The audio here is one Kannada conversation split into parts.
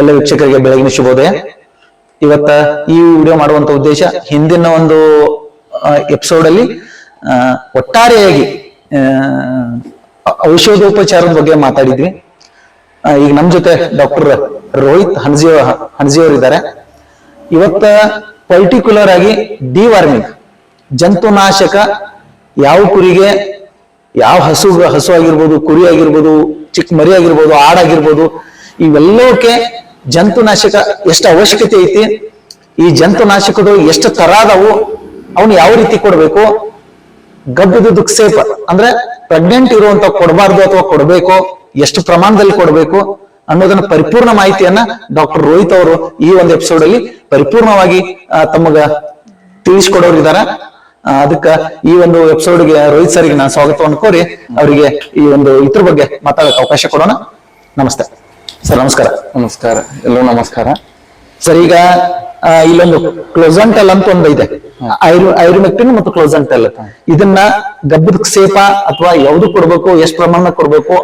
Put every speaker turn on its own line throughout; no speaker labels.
ಎಲ್ಲ ವೀಕ್ಷಕರಿಗೆ ಬೆಳಗಿನ ಶುಭೋದಯ. ಇವತ್ತ ಈ ವಿಡಿಯೋ ಮಾಡುವಂತ ಉದ್ದೇಶ ಹಿಂದಿನ ಒಂದು ಎಪಿಸೋಡ್ ಅಲ್ಲಿ ಒಟ್ಟಾರೆಯಾಗಿ ಔಷಧೋಪಚಾರದ ಬಗ್ಗೆ ಮಾತಾಡಿದ್ವಿ. ಈಗ ನಮ್ ಜೊತೆ ಡಾಕ್ಟರ್ ರೋಹಿತ್ ಹಣಜಿ ಹಣಜಿಯವರು ಇದ್ದಾರೆ ಇವತ್ತ ಪರ್ಟಿಕ್ಯುಲರ್ ಆಗಿ ಡಿವಾರ್ಮಿಂಗ್ ಜಂತುನಾಶಕ, ಯಾವ ಕುರಿಗೆ, ಯಾವ ಹಸು ಹಸು ಆಗಿರ್ಬೋದು ಕುರಿ ಆಗಿರ್ಬೋದು ಚಿಕ್ಕ ಮರಿ ಆಗಿರ್ಬೋದು ಆಡಾಗಿರ್ಬೋದು ಇವೆಲ್ಲವಕ್ಕೆ ಜಂತುನಾಶಕ ಎಷ್ಟು ಅವಶ್ಯಕತೆ ಐತಿ? ಈ ಜಂತುನಾಶಕಗಳು ಎಷ್ಟು ತರ ಅದಾವು ಅವನು ಯಾವ ರೀತಿ ಕೊಡ್ಬೇಕು? ಗಬ್ಬದ ಸೇಫ್ ಅಂದ್ರೆ ಪ್ರೆಗ್ನೆಂಟ್ ಇರುವಂತ ಕೊಡಬಾರ್ದು ಅಥವಾ ಕೊಡಬೇಕು? ಎಷ್ಟು ಪ್ರಮಾಣದಲ್ಲಿ ಕೊಡಬೇಕು? ಅನ್ನೋದನ್ನ ಪರಿಪೂರ್ಣ ಮಾಹಿತಿಯನ್ನ ಡಾಕ್ಟರ್ ರೋಹಿತ್ ಅವರು ಈ ಒಂದು ಎಪಿಸೋಡ್ ಅಲ್ಲಿ ಪರಿಪೂರ್ಣವಾಗಿ ತಮಗ ತಿಳಿಸ್ಕೊಡೋರು ಇದಾರ. ಅದಕ್ಕ ಈ ಒಂದು ಎಪಿಸೋಡ್ಗೆ ರೋಹಿತ್ ಸರ್ಗೆ ನಾನು ಸ್ವಾಗತವನ್ನು ಕೋರಿ ಅವರಿಗೆ ಈ ಒಂದು ಇದ್ರ ಬಗ್ಗೆ ಮಾತಾಡಕ್ಕೆ ಅವಕಾಶ ಕೊಡೋಣ. ನಮಸ್ತೆ. ಸರ್ ನಮಸ್ಕಾರ.
ನಮಸ್ಕಾರ. ಎಲ್ಲರೂ ನಮಸ್ಕಾರ.
ಸರ್ ಈಗ ಇಲ್ಲೊಂದು ಕ್ಲೋಸಂಟಲ್ ಅಂತ ಒಂದು ಇದೆ. ಐರು ಐರುಮೆಕ್ಟಿನ್ ಮತ್ತು ಕ್ಲೋಸಂಟಲ್ ಇದನ್ನ ಗಬ್ಬದ ಸೇಪ ಅಥವಾ ಯಾವ್ದು ಕೊಡ್ಬೇಕು ಎಷ್ಟು ಪ್ರಮಾಣ ಕೊಡ್ಬೇಕು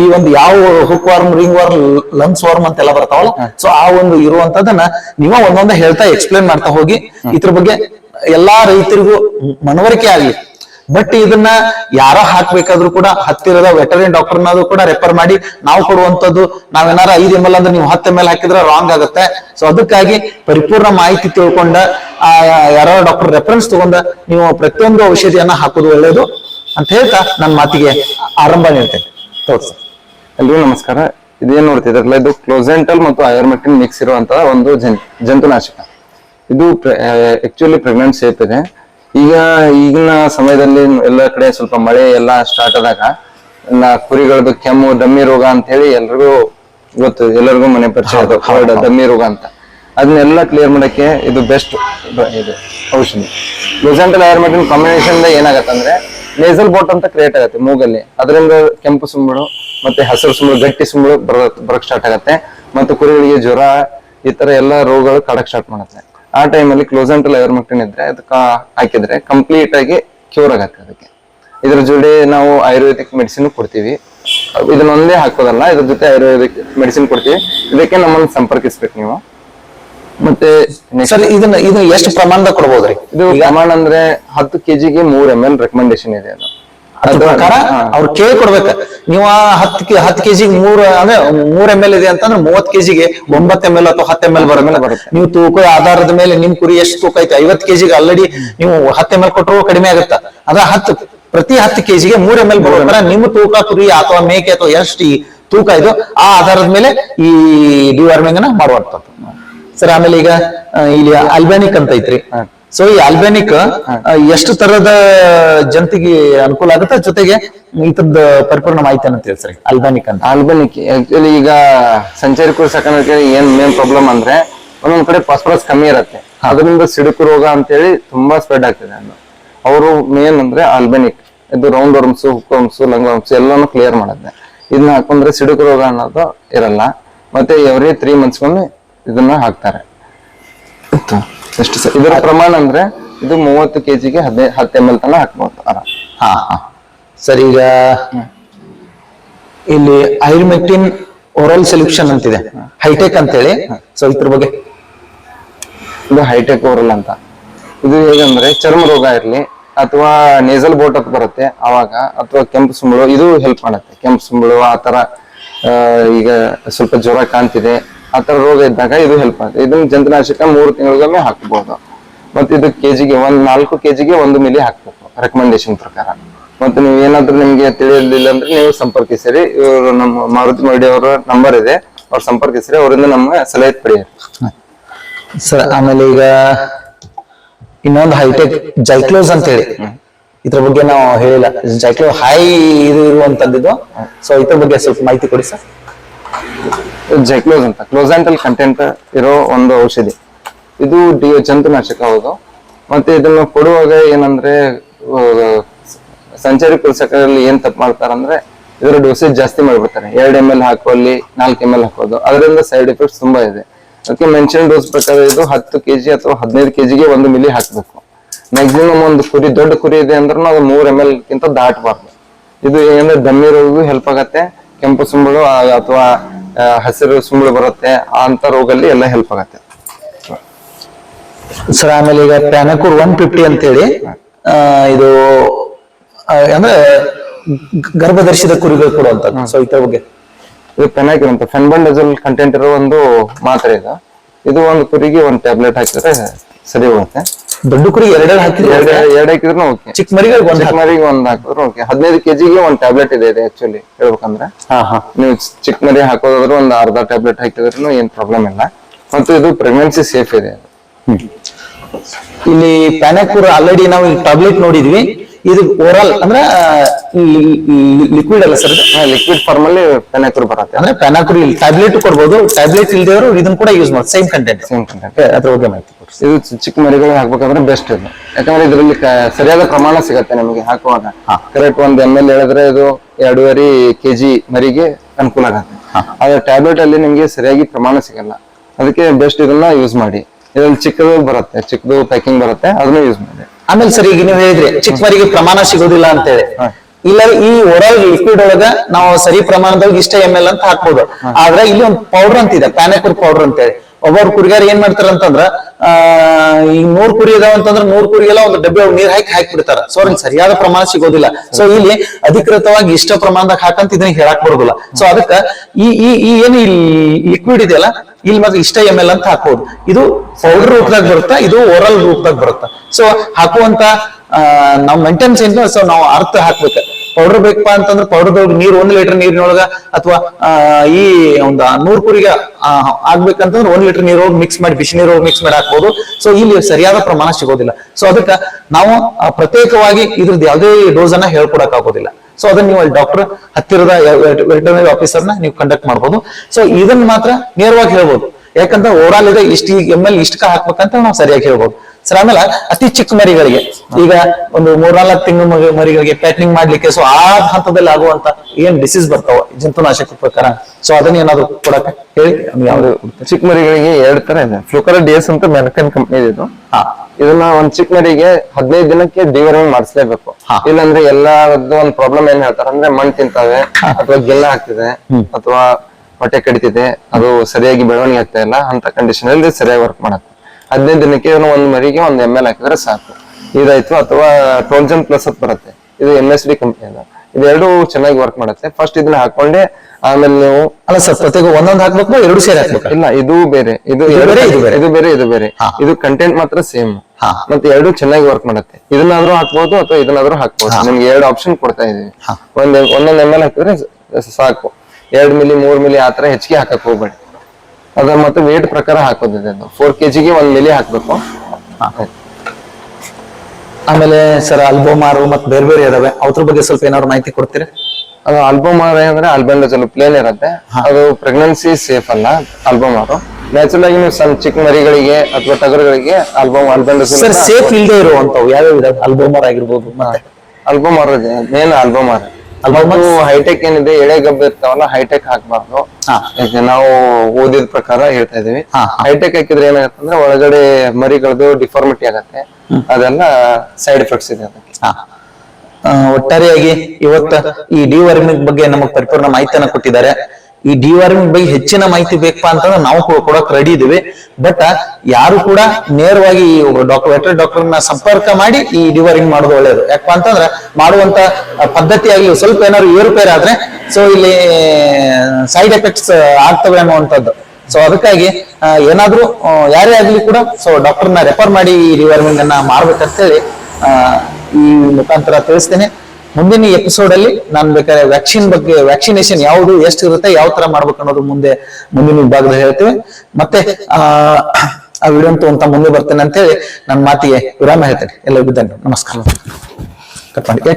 ಈ ಒಂದು ಯಾವ hook worm ring worm lungs worm ಅಂತೆಲ್ಲ ಬರ್ತಾವಲ್ಲ ಸೊ ಆ ಒಂದು ಇರುವಂತದನ್ನ ನೀವ ಒಂದೊಂದ ಹೇಳ್ತಾ ಎಕ್ಸ್ಪ್ಲೇನ್ ಮಾಡ್ತಾ ಹೋಗಿ ಇದ್ರ ಬಗ್ಗೆ ಎಲ್ಲಾ ರೈತರಿಗೂ ಮನವರಿಕೆ ಆಗ್ಲಿ. ಬಟ್ ಇದನ್ನ ಯಾರೋ ಹಾಕ್ಬೇಕಾದ್ರೂ ಕೂಡ ಹತ್ತಿರದ ವೆಟರಿನ್ ಡಾಕ್ಟರ್ನಾದ್ರು ಕೂಡ ರೆಫರ್ ಮಾಡಿ ನಾವು ಕೊಡುವಂತದ್ದು ನಾವೇನಾರ ಐದು ಎಂ ಎಲ್ ಅಂದ್ರೆ ನೀವು ಹತ್ತು ಎಂ ಎಲ್ ಹಾಕಿದ್ರೆ ರಾಂಗ್ ಆಗುತ್ತೆ. ಸೊ ಅದಕ್ಕಾಗಿ ಪರಿಪೂರ್ಣ ಮಾಹಿತಿ ತಿಳ್ಕೊಂಡ ಯಾರೋ ಡಾಕ್ಟರ್ ರೆಫರೆನ್ಸ್ ತಗೊಂಡ ನೀವು ಪ್ರತಿಯೊಂದು ಔಷಧಿಯನ್ನ ಹಾಕೋದು ಒಳ್ಳೇದು ಅಂತ ಹೇಳ್ತಾ ನನ್ನ ಮಾತಿಗೆ ಆರಂಭ ನೀಡ್ತೇನೆ. ತೋರ್ಸ.
ಎಲ್ರಿಗೂ ನಮಸ್ಕಾರ. ಇದೇನ್ ನೋಡ್ತಿದ್ರಲ್ಲ ಇದು ಕ್ಲೋಸೆಂಟಲ್ ಮತ್ತು ಐರ್ಮೆಕ್ಟಿನ್ ಮಿಕ್ಸ್ ಇರುವಂತಹ ಒಂದು ಜಂತುನಾಶಕ. ಇದು ಆಕ್ಚುಲಿ ಪ್ರೆಗ್ನೆಂಟ್ ಸೇಫ್ ಇದೆ. ಈಗ ಈಗಿನ ಸಮಯದಲ್ಲಿ ಎಲ್ಲ ಕಡೆ ಸ್ವಲ್ಪ ಮಳೆ ಎಲ್ಲ ಸ್ಟಾರ್ಟ್ ಆದಾಗ ನಾ ಕುರಿಗಳದ್ದು ಕೆಮ್ಮು ದಮ್ಮಿ ರೋಗ ಅಂತ ಹೇಳಿ ಎಲ್ರಿಗೂ ಗೊತ್ತು ಎಲ್ಲರಿಗೂ ಮನೆ ಪರಿಚಯ ಅದು word ದಮ್ಮಿ ರೋಗ ಅಂತ. ಅದನ್ನೆಲ್ಲ ಕ್ಲಿಯರ್ ಮಾಡಕ್ಕೆ ಇದು ಬೆಸ್ಟ್ ಇದು ಔಷಧಿ. ಕ್ಲೋಸೆಂಟಲ್ ಐರ್ಮೆಕ್ಟಿನ್ ಕಾಂಬಿನೇಷನ್ ಏನಾಗತ್ತಂದ್ರೆ ನೇಸಲ್ ಬೋಟ್ ಅಂತ ಕ್ರಿಯೇಟ್ ಆಗುತ್ತೆ ಮೂಗಲ್ಲಿ. ಅದರಿಂದ ಕೆಂಪು ಸುಂಬಳು ಮತ್ತೆ ಹಸಿರು ಸುಂಬಳು ಗಟ್ಟಿ ಸುಂಬಳು ಬರ ಬರಕ್ ಸ್ಟಾರ್ಟ್ ಆಗುತ್ತೆ. ಮತ್ತು ಕುರಿಗಳಿಗೆ ಜ್ವರ ಈ ತರ ಎಲ್ಲ ರೋಗಗಳು ಕಡಕ್ ಸ್ಟಾರ್ಟ್ ಮಾಡುತ್ತೆ. ಆ ಟೈಮಲ್ಲಿ ಕ್ಲೋಸೆಂಟಲ್ ಐವರ್ಮೆಕ್ಟಿನ್ ಇದ್ರೆ ಅದಕ್ಕೆ ಹಾಕಿದ್ರೆ ಕಂಪ್ಲೀಟ್ ಆಗಿ ಕ್ಯೂರ್ ಆಗತ್ತೆ ಅದಕ್ಕೆ. ಇದ್ರ ಜೊತೆ ನಾವು ಆಯುರ್ವೇದಿಕ್ ಮೆಡಿಸಿನ್ ಕೊಡ್ತೀವಿ. ಇದನ್ನೊಂದೇ ಹಾಕೋದಲ್ಲ ಇದ್ರ ಜೊತೆ ಆಯುರ್ವೇದಿಕ್ ಮೆಡಿಸಿನ್ ಕೊಡ್ತೀವಿ. ಇದಕ್ಕೆ ನಮ್ಮನ್ನ ಸಂಪರ್ಕಿಸ್ಬೇಕು ನೀವು. ಮತ್ತೆ
ಸರ್ ಇದನ್ನ ಇದನ್ನ ಎಷ್ಟು ಪ್ರಮಾಣದ ಕೊಡ್ಬೋದ್ರಿ?
ಇದು ಪ್ರಮಾಣ ಅಂದ್ರೆ ಹತ್ತು ಕೆಜಿಗೆ ಮೂರ್ ಎಂ ಎಲ್ ರೆಕಮೆಂಡೇಶನ್ ಇದೆ ಅದು.
ಅದ್ರ
ಅದು-
ಪ್ರಕಾರ. ಅವ್ರು ಕೇಳಿ ಕೊಡ್ಬೇಕ. ನೀವು ಹತ್ತು ಹತ್ತು ಕೆಜಿ ಮೂರ್ ಅಂದ್ರೆ ಮೂರ್ ಎಂ ಎಲ್ ಇದೆ ಅಂತಂದ್ರೆ ಮೂವತ್ ಕೆಜಿಗೆ ಒಂಬತ್ ಎಂ ಎಲ್ ಅಥವಾ ಹತ್ತು ಎಂ ಎಲ್ ಬರುತ್ತೆ. ನೀವು ತೂಕ ಆಧಾರದ ಮೇಲೆ ನಿಮ್ ಕುರಿ ಎಷ್ಟು ತೂಕ ಐತೆ? ಐವತ್ ಕೆಜಿಗೆ ಆಲ್ರೆಡಿ ನೀವು ಹತ್ತು ಎಂ ಎಲ್ ಕೊಟ್ಟರು ಕಡಿಮೆ ಆಗುತ್ತ. ಅದ್ರ ಹತ್ತು ಪ್ರತಿ ಹತ್ತು ಕೆಜಿಗೆ ಮೂರ್ ಎಂ ಎಲ್ ಬರೋದ್ರ ನಿಮ್ಮ ತೂಕ ಕುರಿ ಅಥವಾ ಮೇಕೆ ಅಥವಾ ಎಷ್ಟು ಈ ತೂಕ ಇದು ಆ ಆಧಾರದ ಮೇಲೆ ಈ ಡಿವಾರ್ಮಿಂಗ್ನ ಮಾಡುವಂತದ್ದು ಸರ್ ಆಮೇಲೆ ಈಗ ಇಲ್ಲಿ ಅಲ್ಬಾನಿಕ್ ಅಂತ ಐತ್ರಿ. ಸೊ ಈ ಆಲ್ಬೆನಿಕ್ ಎಷ್ಟು ತರದ ಜನತೆಗೆ ಅನುಕೂಲ ಆಗುತ್ತೆ? ಜೊತೆಗೆ ಇದ್ರದ್ದು ಪರಿಪೂರ್ಣ ಮಾಹಿತಿ ಅಂತ ತಿಳಿಸ್ರಿ ಆಲ್ಬೆನಿಕ್ ಅಂತ.
ಆಲ್ಬೆನಿಕ್ ಆಕ್ಚುಲಿ ಈಗ ಸಂಚಾರಿ ಕುರಿ ಸಾಕಾಣಿಕೆ ಏನ್ ಮೇನ್ ಪ್ರಾಬ್ಲಮ್ ಅಂದ್ರೆ ಒಂದೊಂದ್ ಕಡೆ ಫಾಸ್ಫರಸ್ ಕಮ್ಮಿ ಇರುತ್ತೆ. ಅದರಿಂದ ಸಿಡುಕು ರೋಗ ಅಂತೇಳಿ ತುಂಬಾ ಸ್ಪ್ರೆಡ್ ಆಗ್ತದೆ ಅದು. ಅವರು ಮೇನ್ ಅಂದ್ರೆ ಆಲ್ಬೆನಿಕ್ ಇದು round worms hook worms lung worms ಎಲ್ಲಾನು ಕ್ಲಿಯರ್ ಮಾಡುತ್ತೆ. ಇದನ್ನ ಹಾಕೊಂಡ್ರೆ ಸಿಡುಕು ರೋಗ ಅನ್ನೋದು ಇರಲ್ಲ. ಮತ್ತೆ ಎವ್ರಿ ತ್ರೀ ಮಂತ್ಸ್ಗೊಮ್ಮೆ ಇದನ್ನ ಹಾಕ್ತಾರೆ. ಎಷ್ಟು ಸರ್ ಇದರ ಪ್ರಮಾಣ ಅಂದ್ರೆ ಇದು ಮೂವತ್ತು ಕೆಜಿಗೆ ಹದಿನೈದು ಹತ್ತು ಎಂ ಎಲ್ ತನ ಹಾಕ್ಬೋದು ಆರಾಮ್
ಹಾ ಹಾ. ಸರ್ ಈಗ ಇಲ್ಲಿ ಐರ್ಮೆಟಿನ್ ಓರಲ್ ಸೊಲ್ಯೂಷನ್ ಅಂತಿದೆ. ಹೈಟೆಕ್ ಅಂತೇಳಿ. ಸೊ ಇದ್ರ ಬಗ್ಗೆ.
ಇದು ಹೈಟೆಕ್ ಓರಲ್ ಅಂತ. ಇದು ಹೇಗಂದ್ರೆ ಚರ್ಮ ರೋಗ ಇರಲಿ ಅಥವಾ ನೇಸಲ್ ಬೋಟ್ ಅಂತ ಬರುತ್ತೆ ಅವಾಗ ಅಥವಾ ಕೆಂಪು ಸುಂಬಳು ಇದು ಹೆಲ್ಪ್ ಮಾಡುತ್ತೆ. ಕೆಂಪು ಸುಂಬಳು ಆ ತರ ಈಗ ಸ್ವಲ್ಪ ಜ್ವರ ಕಾಣ್ತಿದೆ. ಆ ರೋಗ ಇದ್ದಾಗ ಇದು ಹೆಲ್ಪ್ ಆಗುತ್ತೆ. ಇದನ್ನ ಜಂತುನಾಶಕ ಮೂರು ತಿಂಗಳಿಗೊಮ್ಮೆ ಹಾಕಬಹುದು ಮತ್ತೆ ಇದು ಕೆಜಿಗೆ ಒಂದ್ ನಾಲ್ಕು ಕೆಜಿಗೆ ಒಂದು ಮಿಲಿ ಹಾಕ್ಬೇಕು ರೆಕಮೆಂಡೇಶನ್ ಪ್ರಕಾರ. ಮತ್ತೆ ನೀವು ಏನಾದ್ರೂ ನಿಮ್ಗೆ ತಿಳಿಯಲಿಲ್ಲ ಅಂದ್ರೆ ನೀವು ಸಂಪರ್ಕಿಸಿರಿ. ಇವರು ನಮ್ಮ ಮಾರುತಿ ಮರಡಿ ಅವರ ನಂಬರ್ ಇದೆ. ಅವ್ರು ಸಂಪರ್ಕಿಸಿರಿ ಅವರಿಂದ ನಮ್ಮ ಸಲಹೆ ಪಡೆಯಿರಿ.
ಸರ್ ಆಮೇಲೆ ಈಗ ಇನ್ನೊಂದು ಹೈಟೆಕ್ ಜೈಕ್ಲೋಸ್ ಅಂತ ಹೇಳಿ. ಇದ್ರ ಬಗ್ಗೆ ನಾವು ಹೇಳಿಲ್ಲ. ಜೈಕ್ಲೋ ಹೈ ಇದು ಇರುವಂತದ್ದು ಸೊ ಇದ್ರ ಬಗ್ಗೆ ಸ್ವಲ್ಪ ಮಾಹಿತಿ ಕೊಡಿ ಸರ್.
ಜೈಕ್ಲೋಸ್ ಅಂತ ಕ್ಲೋಸೆಂಟಲ್ ಕಂಟೆಂಟ್ ಇರೋ ಒಂದು ಔಷಧಿ. ಇದು ಡಿ ಜಂತುನಾಶಕ, ಹೌದು. ಮತ್ತೆ ಇದನ್ನು ಕೊಡುವಾಗ ಏನಂದ್ರೆ ಸಂಚಾರಿ ಪೋಷಕರಲ್ಲಿ ಏನ್ ತಪ್ಪು ಮಾಡ್ತಾರಂದ್ರೆ, ಇದರ ಡೋಸೇಜ್ ಜಾಸ್ತಿ ಮಾಡ್ಬಿಡ್ತಾರೆ. ಎರಡು ಎಂ ಎಲ್ ಹಾಕುವಲ್ಲಿ ನಾಲ್ಕು ಎಂ ಎಲ್ ಹಾಕೋದು ಅದರಿಂದ ಸೈಡ್ ಎಫೆಕ್ಟ್ಸ್ ತುಂಬಾ ಇದೆ. ಅದಕ್ಕೆ ಮೆನ್ಷನ್ ಡೋಸ್ ಪ್ರಕಾರ ಇದು ಹತ್ತು ಕೆಜಿ ಅಥವಾ ಹದಿನೈದು ಕೆಜಿಗೆ ಒಂದು ಮಿಲಿ ಹಾಕ್ಬೇಕು. ಮ್ಯಾಕ್ಸಿಮಮ್ ಒಂದು ಕುರಿ, ದೊಡ್ಡ ಕುರಿ ಇದೆ ಅಂದ್ರೂ ಅದು ಮೂರ್ ಎಂ ಎಲ್ ಗಿಂತ ದಾಟಬಾರ್ದು. ಇದು ಏನಂದ್ರೆ ದಮ್ಮಿ ರೋಗಕ್ಕೂ ಹೆಲ್ಪ್ ಆಗತ್ತೆ, ಕೆಂಪು ಸುಂಬಳು ಅಥವಾ ಹಸಿರು ಸುಂಬಳು ಬರುತ್ತೆ ಅಂತ ರೋಗಲ್ಲಿ ಎಲ್ಲ ಹೆಲ್ಪ್ ಆಗತ್ತೆ.
ಸರ್ ಆಮೇಲೆ ಈಗ ಪ್ಯಾನಕೂರ್ ಒನ್ ಫಿಫ್ಟಿ ಅಂತೇಳಿ ಇದು ಅಂದ್ರೆ ಗರ್ಭದರ್ಶಿದ ಗರ್ಭಧರಿಸಿದ ಕುರಿಗಳು ಕೂಡ ಸೊ ಇದ್ರ ಬಗ್ಗೆ.
ಇದು ಪೆನಾಕಿರ್ ಅಂತ ಫೆನ್ಬಂಡಜಲ್ ಕಂಟೆಂಟ್ ಇರೋ ಒಂದು ಮಾತ್ರೆ ಇದು. ಇದು ಒಂದು ಕುರಿಗೆ ಒಂದು ಟ್ಯಾಬ್ಲೆಟ್ ಹಾಕಿದ್ರೆ ಸರಿ ಹೋಗುತ್ತೆ.
ದೊಡ್ಡ ಕುರಿ ಎರಡೆರಡು ಹಾಕಿದ್ರೆ
ಎರಡು ಎರಡು ಹಾಕಿದ್ರು ಓಕೆ.
ಚಿಕ್ಕ ಒಂದ್
ಚಿಕ್ಕ ಮರಿಗೆ ಒಂದ್ ಹಾಕಿದ್ರು ಓಕೆ ಹದಿನೈದು ಕೆಜಿಗೆ ಒಂದು ಟ್ಯಾಬ್ಲೆಟ್ ಇದೆ ಇದೆ ಆಕ್ಚುಲಿ ಹೇಳ್ಬೇಕಂದ್ರೆ.
ಹಾ ಹಾ.
ನೀವು ಚಿಕ್ಕ ಮರಿ ಹಾಕೋದಾದ್ರೂ ಒಂದು ಅರ್ಧ ಟ್ಯಾಬ್ಲೆಟ್ ಹಾಕಿದ್ರು ಏನ್ ಪ್ರಾಬ್ಲಮ್ ಇಲ್ಲ. ಮತ್ತು ಇದು ಪ್ರೆಗ್ನೆನ್ಸಿ ಸೇಫ್ ಇದೆ.
ಇಲ್ಲಿ ಪ್ಯಾನಕೂರ್ ಆಲ್ರೆಡಿ ನಾವು ಟ್ಯಾಬ್ಲೆಟ್ ನೋಡಿದ್ವಿ. ಇದು ಓರಲ್ ಅಂದ್ರೆ ಲಿಕ್ವಿಡ್ ಅಲ್ಲ ಸರ್
ಲಿಕ್ವಿಡ್ ಫಾರ್ಮ್ ಅಲ್ಲಿ ಪೆನಾಕ್ರಿ ಬರುತ್ತೆ.
ಅಂದ್ರೆ ಪೆನಾಕ್ರಿ ಇಲ್ಲಿ ಟ್ಯಾಬ್ಲೆಟ್ ಕೊಡ್ಬೋದು. ಟ್ಯಾಬ್ಲೆಟ್ ಇಲ್ದೇವರು ಇದನ್ನ ಕೂಡ ಯೂಸ್ ಮಾಡಿ ಸೇಮ್ ಕಂಟೆಂಟ್
ಸೇಮ್ ಕಂಟೆಂಟ್
ಅದ್ರ ಬಗ್ಗೆ ಮಾಹಿತಿ
ಇದು ಚಿಕ್ಕ ಮರಿಗಳಿಗೆ ಹಾಕ್ಬೇಕಂದ್ರೆ ಬೆಸ್ಟ್ ಇದು. ಯಾಕಂದ್ರೆ ಇದರಲ್ಲಿ ಕ- ಸರಿಯಾದ ಪ್ರಮಾಣ ಸಿಗತ್ತೆ ನಿಮಗೆ ಹಾಕುವಾಗ. ಕರೆಕ್ಟ್ ಒಂದ್ ಎಂ ಎಲ್ ಹೇಳಿದ್ರೆ ಇದು ಎರಡೂವರೆ ಕೆಜಿ ಮರಿಗೆ ಅನುಕೂಲ ಆಗುತ್ತೆ. ಆದ್ರೆ ಟ್ಯಾಬ್ಲೆಟ್ ಅಲ್ಲಿ ನಿಮಗೆ ಸರಿಯಾಗಿ ಪ್ರಮಾಣ ಸಿಗಲ್ಲ. ಅದಕ್ಕೆ ಬೆಸ್ಟ್ ಇದನ್ನ ಯೂಸ್ ಮಾಡಿ. ಇದ್ರಲ್ಲಿ ಚಿಕ್ಕದು ಬರುತ್ತೆ. ಚಿಕ್ಕದು ಪ್ಯಾಕಿಂಗ್ ಬರುತ್ತೆ. ಅದನ್ನ ಯೂಸ್ ಮಾಡಿ.
ಆಮೇಲೆ ಸರಿ ಈಗ ನೀವು ಹೇಳಿದ್ರಿ ಚಿಕ್ಕವರಿಗೆ ಪ್ರಮಾಣ ಸಿಗೋದಿಲ್ಲ ಅಂತೇಳಿ ಇಲ್ಲ ಈ ಒರಲ್ ಲಿಕ್ವಿಡ್ ಒಳಗ ನಾವು ಸರಿ ಪ್ರಮಾಣದಾಗ ಇಷ್ಟ ಎಂ ಎಲ್ ಅಂತ ಹಾಕ್ಬೋದು. ಆದ್ರೆ ಇಲ್ಲಿ ಒಂದು ಪೌಡರ್ ಅಂತ ಇದೆ ಪ್ಯಾನಕೂರ್ ಪೌಡರ್ ಅಂತೇಳಿ. ಒಬ್ಬೊಬ್ರು ಕುರಿಗಾರ ಏನ್ ಮಾಡ್ತಾರ ಅಂತಂದ್ರ ಆ, ಈಗ ನೂರ್ ಕುರಿ ಇದಾವ ಅಂತಂದ್ರೆ ನೂರ್ ಕುರಿಗೆಲ್ಲ ಒಂದು ಡಬ್ಬೆ ನೀರ್ ಹಾಕಿ ಹಾಕಿ ಬಿಡ್ತಾರ ಸೊ ಅವ್ರಿಗೆ ಸರಿಯಾದ ಪ್ರಮಾಣ ಸಿಗೋದಿಲ್ಲ. ಸೊ ಇಲ್ಲಿ ಅಧಿಕೃತವಾಗಿ ಇಷ್ಟ ಪ್ರಮಾಣದಾಗ ಹಾಕಂತ ಇದನ್ನ ಹೇಳಕ್ ಬರೋದಿಲ್ಲ. ಸೊ ಅದಕ್ಕ ಈ ಈ ಈ ಏನು ಲಿಕ್ವಿಡ್ ಇದೆಯಲ್ಲ, ಇಲ್ಲಿ ಮಾತ್ರ ಇಷ್ಟ ಎಂ ಎಲ್ ಅಂತ ಹಾಕೋದು ಇದು ಪೌಡರ್ ರೂಪದಾಗ ಬರುತ್ತಾ, ಇದು ಓರಲ್ ರೂಪದಾಗ ಬರುತ್ತಾ? ಸೊ ಹಾಕುವಂತ ನಾವು ಮೇಂಟೆನ್ಸ್ ಏನು ಸೊ ನಾವು ಅರ್ಥ ಹಾಕ್ಬೇಕು. ಪೌಡರ್ ಬೇಕಪ್ಪ ಅಂತಂದ್ರೆ ಪೌಡರ್ ನೀರು, ಒಂದ್ ಲೀಟರ್ ನೀರಿನೊಳಗ ಅಥವಾ ಈ ಒಂದು ನೂರು ಕುರಿಗೆ ಆಗ್ಬೇಕಂತಂದ್ರೆ ಒಂದು ಲೀಟರ್ ನೀರೊಳಗೆ ಮಿಕ್ಸ್ ಮಾಡಿ, ಬಿಸಿ ನೀರೊಳಗೆ ಮಿಕ್ಸ್ ಮಾಡಿ ಹಾಕ್ಬೋದು. ಸೊ ಇಲ್ಲಿ ಸರಿಯಾದ ಪ್ರಮಾಣ ಸಿಗೋದಿಲ್ಲ. ಸೊ ಅದಕ್ಕೆ ನಾವು ಪ್ರತ್ಯೇಕವಾಗಿ ಇದ್ರದ್ದು ಯಾವುದೇ ಡೋಸ್ ಅನ್ನ ಹೇಳ್ಕೊಡಕ್ ಆಗೋದಿಲ್ಲ. ಸೊ ಅದನ್ನ ನೀವು ಅಲ್ಲಿ ಡಾಕ್ಟರ್ ಹತ್ತಿರದ ವೆಟರ್ನರಿ ಆಫೀಸರ್ನ ನೀವು ಕಂಡಕ್ಟ್ ಮಾಡ್ಬೋದು. ಸೊ ಇದನ್ನ ಮಾತ್ರ ನೇರವಾಗಿ ಹೇಳ್ಬೋದು. ಯಾಕಂದ್ರೆ ಓಡಾಲ್ ಇದೆ, ಇಷ್ಟು ಎಂ ಎಲ್ ಇಷ್ಟಕ್ಕ ಹಾಕ್ಬೇಕಂತ ನಾವು ಸರಿಯಾಗಿ ಹೇಳ್ಬೋದು. ಸರ್ ಆಮೇಲೆ ಅತಿ ಚಿಕ್ಕ ಮರಿಗಳಿಗೆ. ಈಗ ಒಂದು ಮೂರ್ನಾಲ್ಕು ತಿಂಗಳ ಮರಿ- ಮರಿಗಳಿಗೆ ಪ್ಯಾಕಿಂಗ್ ಮಾಡ್ಲಿಕ್ಕೆ ಸೊ ಆ ಹಂತದಲ್ಲಿ ಆಗುವಂತ ಏನ್ ಡಿಸೀಸ್ ಬರ್ತಾವ ಜಂತುನಾಶಕ ಪ್ರಕಾರ? ಸೊ ಅದನ್ನ ಏನಾದ್ರು ಕೊಡಕ್ಕೆ ಹೇಳಿ ಯಾವ್ದು
ಚಿಕ್ಕ ಮರಿಗಳಿಗೆ ಎರಡು ತರ ಇದೆ. ಫ್ಲೂಕರ್ ಡಿ ಎಸ್ ಅಂತ ಮೆನಕನ್ ಕಂಪ್ನಿ ಇದು ಇದನ್ನ ಒಂದ್ ಚಿಕ್ಕ ಮರಿಗೆ ಹದಿನೈದು ದಿನಕ್ಕೆ ದೇವರನ್ನ ಮಾಡಿಸ್ಲೇಬೇಕು. ಇಲ್ಲಾಂದ್ರೆ ಎಲ್ಲಾರದ್ದು ಒಂದ್ ಪ್ರಾಬ್ಲಮ್ ಏನ್ ಹೇಳ್ತಾರೆ ಅಂದ್ರೆ ಮಣ್ಣು ತಿಂತಾವೆ ಅಥವಾ ಗೆಲ್ಲ ಆಗ್ತಿದೆ ಅಥವಾ ಹೊಟ್ಟೆ ಕಡಿತಿದೆ ಅದು ಸರಿಯಾಗಿ ಬೆಳವಣಿಗೆ ಆಗ್ತಾ ಇಲ್ಲ ಅಂತ ಕಂಡೀಷನ್ ಅಲ್ಲಿ ಸರಿಯಾಗಿ ವರ್ಕ್ ಮಾಡತ್ತೆ ಹದಿನೈದು ದಿನಕ್ಕೆ ಒಂದು ಒಂದ್ ಮರಿಗೆ ಒಂದು ಎಂ ಎಲ್ ಹಾಕಿದ್ರೆ ಸಾಕು. ಇದಾಯ್ತು ಅಥವಾ ಟ್ರೋಲ್ಜನ್ ಪ್ಲಸ್ ಅಪ್ ಬರುತ್ತೆ. ಇದು ಎಂ ಎಸ್ ಡಿ ಕಂಪ್ನಿ ಇದು ಎರಡು ಚೆನ್ನಾಗಿ ವರ್ಕ್ ಮಾಡುತ್ತೆ. ಫಸ್ಟ್ ಇದನ್ನ ಹಾಕೊಂಡೆ ಆಮೇಲೆ ನೀವು
ಅಲ್ಲ ಸರ್ ಪ್ರತ್ಯೇಕ ಒಂದೊಂದು ಹಾಕ್ಬೇಕು ಎರಡು ಸೇರಿ ಹಾಕ್ಬೇಕು?
ಇಲ್ಲ ಇದು ಬೇರೆ. ಇದು
ಇದು ಬೇರೆ, ಇದು ಬೇರೆ.
ಇದು ಬೇರೆ ಇದು ಬೇರೆ. ಇದು ಕಂಟೆಂಟ್ ಮಾತ್ರ ಸೇಮ್. ಮತ್ತೆ ಎರಡು ಚೆನ್ನಾಗಿ ವರ್ಕ್ ಮಾಡುತ್ತೆ. ಇದನ್ನಾದ್ರೂ ಹಾಕ್ಬಹುದು ಅಥವಾ ಇದನ್ನಾದ್ರೂ ಹಾಕ್ಬಹುದು ನಿಮ್ಗೆ ಎರಡು ಆಪ್ಷನ್ ಕೊಡ್ತಾ ಇದೀವಿ. ಒಂದ್ ಒಂದೊಂದ್ ಎಂ ಎಲ್ ಹಾಕಿದ್ರೆ ಸಾಕು. ಎರಡ್ ಮಿಲಿ ಮೂರ್ ಮಿಲಿ ಆತರ ಹೆಚ್ಚಿಗೆ ಹಾಕಕ್ ಹೋಗ್ಬೇಡಿ. ಅದ್ರ ಮತ್ತೆ ವೇಟ್ ಪ್ರಕಾರ ಹಾಕೋದಿದೆ ಅದು. ಫೋರ್ ಕೆಜಿಗೆ ಒಂದ್ ಮಿಲಿ ಹಾಕ್ಬೇಕು.
ಆಮೇಲೆ ಸರ್ ಅಲ್ಬೋಮಾರು ಮತ್ತೆ ಬೇರೆ ಬೇರೆ ಇದಾವೆ. ಅವ್ರ ಬಗ್ಗೆ ಸ್ವಲ್ಪ ಏನಾದ್ರು ಮಾಹಿತಿ ಕೊಡ್ತೀರಿ?
ಅದು ಆಲ್ಬಮ್ ಅಂದ್ರೆ ಸ್ವಲ್ಪ ಪ್ಲೇನ್ ಇರುತ್ತೆ. ಅದು ಪ್ರೆಗ್ನೆನ್ಸಿ ಸೇಫ್ ಅಲ್ಲ ಆಲ್ಬಮ್ ಅವರು ನ್ಯಾಚುರಲ್ ಆಗಿ ನೀವು ಸಣ್ಣ ಚಿಕ್ಕ ಮರಿಗಳಿಗೆ ಅಥವಾ ಟಗರುಗಳಿಗೆ ಆಲ್ಬಮ್ ಆಲ್ಬಮ್
ಸರ್ ಸೇಫ್ ಇಲ್ಲದೆ ಇರುವಂತವು ಯಾವ್ಯಾವ ಇದಾವೆ? ಅಲ್ಬೋಮರ್ ಆಗಿರ್ಬೋದು ಮತ್ತೆ.
ಆಲ್ಬಮ್ ಮಾರೋದು ಮೇನ್ ಆಲ್ಬಮ್ ಅದು ಹೈಟೆಕ್ ಏನಿದೆ ಎಳೆ ಗಬ್ಬ ಇರ್ತಾವಲ್ಲ ಹೈಟೆಕ್ ಹಾಕ್ಬಾರ್ದು. ನಾವು ಓದಿದ ಪ್ರಕಾರ ಹೇಳ್ತಾ ಇದೀವಿ ಹೈಟೆಕ್ ಹಾಕಿದ್ರೆ ಏನಾಗುತ್ತೆ ಅಂದ್ರೆ ಒಳಗಡೆ ಮರಿಗಳದ್ದು ಡಿಫಾರ್ಮಿಟಿ ಆಗತ್ತೆ. ಅದೆಲ್ಲ ಸೈಡ್ ಎಫೆಕ್ಟ್ಸ್ ಇದೆ ಅದಕ್ಕೆ.
ಒಟ್ಟಾರೆಯಾಗಿ ಇವತ್ತ ಈ ಡಿ ಡಿವರ್ಮಿಂಗ್ ಬಗ್ಗೆ ನಮಗೆ ಪರಿಪೂರ್ಣ ಮಾಹಿತಿಯನ್ನ ಕೊಟ್ಟಿದ್ದಾರೆ. ಈ ಡಿವಾರ್ಮಿಂಗ್ ಬಗ್ಗೆ ಹೆಚ್ಚಿನ ಮಾಹಿತಿ ಬೇಕಪ್ಪ ಅಂತಂದ್ರೆ ನಾವು ಕೊಡಕ್ ರೆಡಿ ಇದೀವಿ ಬಟ್ ಯಾರು ಕೂಡ ನೇರವಾಗಿ ಈ ಡಾಕ್ಟರ್ ವೆಟರ್ ಡಾಕ್ಟರ್ನ ಸಂಪರ್ಕ ಮಾಡಿ ಈ ಡಿವರ್ಮಿಂಗ್ ಮಾಡೋದು ಒಳ್ಳೇದು. ಯಾಕಪ್ಪ ಅಂತಂದ್ರೆ ಮಾಡುವಂತ ಪದ್ಧತಿ ಆಗಲಿ, ಸ್ವಲ್ಪ ಏನಾದ್ರು ಏರುಪೇರು ಆದ್ರೆ ಸೊ ಇಲ್ಲಿ ಸೈಡ್ ಎಫೆಕ್ಟ್ಸ್ ಆಗ್ತವೆ ಅನ್ನುವಂಥದ್ದು. ಸೊ ಅದಕ್ಕಾಗಿ ಏನಾದ್ರೂ ಯಾರೇ ಆಗ್ಲಿ ಕೂಡ ಸೊ ಡಾಕ್ಟರ್ನ ರೆಫರ್ ಮಾಡಿ ಈ ರಿವರ್ಮಿಂಗ್ ಅನ್ನ ಮಾಡ್ಬೇಕಂತೇಳಿ ಹೇಳಿ ಈ ಮುಖಾಂತರ ತಿಳಿಸ್ತೇನೆ. ಮುಂದಿನ ಎಪಿಸೋಡ್ ಅಲ್ಲಿ ನಾನು ಬೇಕಾದ್ರೆ ವ್ಯಾಕ್ಸಿನ್ ಬಗ್ಗೆ ವ್ಯಾಕ್ಸಿನೇಷನ್ ಯಾವುದು, ಎಷ್ಟು ಇರುತ್ತೆ, ಯಾವ ತರ ಮಾಡ್ಬೇಕು ಅನ್ನೋದು ಮುಂದೆ ಮುಂದಿನ ವಿಭಾಗದಲ್ಲಿ ಹೇಳ್ತೇವೆ. ಮತ್ತೆ, ಆ ಆ ವಿಡಿಯೋ ಅಂತ ಮುಂದೆ ಬರ್ತೇನೆ ಅಂತ ಹೇಳಿ ನನ್ನ ಮಾತಿಗೆ ವಿರಾಮ ಹೇಳ್ತೇನೆ. ಎಲ್ಲರಿಗೂ ಧನ್ಯವಾದ. ನಮಸ್ಕಾರ. ಕಟ್ ಮಾಡಿ.